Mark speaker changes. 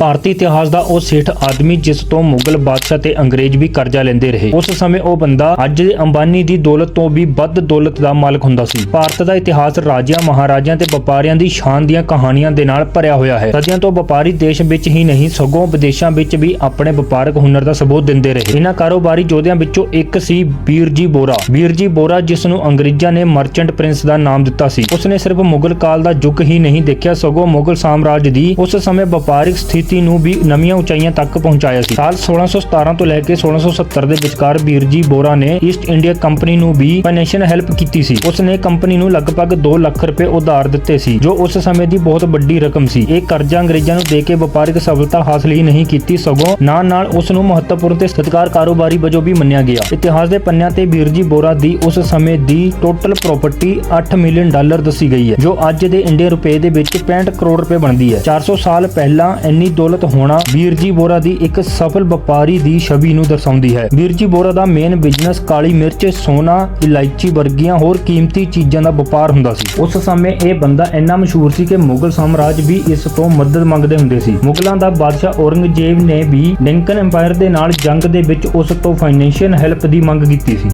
Speaker 1: ਭਾਰਤੀ ਇਤਿਹਾਸ ਦਾ ਉਹ ਸੇਠ ਆਦਮੀ ਜਿਸ ਤੋਂ ਮੁਗਲ ਬਾਦਸ਼ਾਹ ਤੇ ਅੰਗਰੇਜ਼ ਵੀ ਕਰਜ਼ਾ ਲੈਂਦੇ ਰਹੇ। ਉਸ ਸਮੇਂ ਉਹ ਬੰਦਾ ਅੱਜ ਦੇ ਅੰਬਾਨੀ ਦੀ ਦੌਲਤ ਤੋਂ ਵੀ ਵੱਧ ਦੌਲਤ ਦਾ ਮਾਲਕ ਹੁੰਦਾ ਸੀ। ਭਾਰਤ ਦਾ ਇਤਿਹਾਸ ਰਾਜਿਆਂ, ਮਹਾਰਾਜਿਆਂ ਤੇ ਵਪਾਰੀਆਂ ਦੀ ਸ਼ਾਨ ਦੀਆਂ ਕਹਾਣੀਆਂ ਦੇ ਨਾਲ ਭਰਿਆ ਹੋਇਆ ਹੈ। ਸਦੀਆਂ ਤੋਂ ਵਪਾਰੀ ਦੇਸ਼ ਵਿੱਚ ਹੀ ਨਹੀਂ, ਸਗੋਂ ਵਿਦੇਸ਼ਾਂ ਵਿੱਚ ਵੀ ਆਪਣੇ ਵਪਾਰਕ ਹੁਨਰ ਦਾ ਸਬੂਤ ਦਿੰਦੇ ਰਹੇ। ਇਹਨਾਂ ਕਾਰੋਬਾਰੀ ਯੋਧਿਆਂ ਵਿੱਚੋਂ ਇੱਕ ਸੀ ਬੀਰਜੀ ਬੋਰਾ। ਬੀਰਜੀ ਬੋਰਾ ਜਿਸ ਨੂੰ ਅੰਗਰੇਜ਼ਾਂ ਨੇ ਮਰਚੈਂਟ ਪ੍ਰਿੰਸ ਦਾ ਨਾਮ ਦਿੱਤਾ ਸੀ। ਉਸਨੇ ਸਿਰਫ ਮੁਗਲ ਕਾਲ ਦਾ ਯੁੱਗ ਹੀ ਨਹੀਂ ਦੇਖਿਆ, ਸਗੋਂ ਮੁਗਲ ਸਾਮਰਾਜ ਦੀ ਉਸ ਸਮੇਂ ਵਪਾਰਿਕ ਸਥਿਤੀ ਨੂੰ ਵੀ ਨਵੀਆਂ ਉਚਾਈਆਂ ਤੱਕ ਪਹੁੰਚਾਇਆ ਸੀ। ਸਾਲ 1617 ਤੋਂ ਲੈ ਕੇ 1670 ਦੇ ਵਿਚਕਾਰ ਬੀਰਜੀ ਬੋਰਾ ਨੇ ਈਸਟ ਇੰਡੀਆ ਕੰਪਨੀ ਨੂੰ ਵੀ ਫਾਈਨੈਂਸ਼ੀਅਲ ਹੈਲਪ ਕੀਤੀ ਸੀ। ਉਸਨੇ ਕੰਪਨੀ ਨੂੰ ਲਗਭਗ 2 ਲੱਖ ਰੁਪਏ ਉਧਾਰ ਦਿੱਤੇ ਸੀ, ਜੋ ਉਸ ਸਮੇਂ ਦੀ ਬਹੁਤ ਵੱਡੀ ਰਕਮ ਸੀ। ਇਹ ਕਰਜ਼ਾ ਅੰਗਰੇਜ਼ਾਂ ਨੂੰ ਦੇ ਕੇ ਵਪਾਰਿਕ ਸਫਲਤਾ ਹਾਸਲ ਹੀ ਨਹੀਂ ਕੀਤੀ, ਸਗੋਂ ਨਾਲ ਨਾਲ ਉਸ ਨੂੰ ਮਹੱਤਵਪੂਰਨ ਤੇ ਸਤਿਕਾਰ ਕਾਰੋਬਾਰੀ ਵਜੋਂ ਵੀ ਮੰਨਿਆ ਗਿਆ। ਇਤਿਹਾਸ ਦੇ ਪੰਨਿਆਂ ਤੇ ਬੀਰਜੀ ਬੋਰਾ ਦੀ ਉਸ ਸਮੇਂ ਦੀ ਟੋਟਲ ਪ੍ਰਾਪਰਟੀ 8 ਮਿਲੀਅਨ ਡਾਲਰ ਦੱਸੀ ਗਈ ਹੈ, ਜੋ ਅੱਜ ਦੇ ਇੰਡੀਅਨ ਰੁਪਏ ਦੇ ਵਿੱਚ 65 ਕਰੋੜ ਰੁਪਏ ਬਣਦੀ ਹੈ। 400 ਸਾਲ ਪਹਿਲਾਂ ਇੰਨੀ ਦੌਲਤ ਹੋਣਾ ਵੀਰਜੀ ਬੋਰਾ ਦੀ ਇੱਕ ਸਫਲ ਵਪਾਰੀ ਦੀ ਛਵੀ ਨੂੰ ਦਰਸਾਉਂਦੀ ਹੈ। ਬੀਰਜੀ ਬੋਰਾ ਦਾ ਮੇਨ ਬਿਜ਼ਨਸ ਕਾਲੀ ਮਿਰਚ, ਸੋਨਾ, ਇਲਾਇਚੀ ਵਰਗੀਆਂ ਹੋਰ ਕੀਮਤੀ ਚੀਜ਼ਾਂ ਦਾ ਵਪਾਰ ਹੁੰਦਾ ਸੀ। ਉਸ ਸਮੇਂ ਇਹ ਬੰਦਾ ਇੰਨਾ ਮਸ਼ਹੂਰ ਸੀ ਕਿ ਮੁਗਲ ਸਾਮਰਾਜ ਵੀ ਇਸ ਤੋਂ ਮਦਦ ਮੰਗਦੇ ਹੁੰਦੇ ਸੀ। ਮੁਗਲਾਂ ਦਾ ਬਾਦਸ਼ਾਹ ਔਰੰਗਜ਼ੇਬ ਨੇ ਵੀ ਲਿੰਕਨ ਐਮਪਾਇਰ ਦੇ ਨਾਲ ਜੰਗ ਦੇ ਵਿੱਚ ਉਸ ਤੋਂ ਫਾਈਨੈਂਸ਼ੀਅਲ ਹੈਲਪ ਦੀ ਮੰਗ ਕੀਤੀ ਸੀ।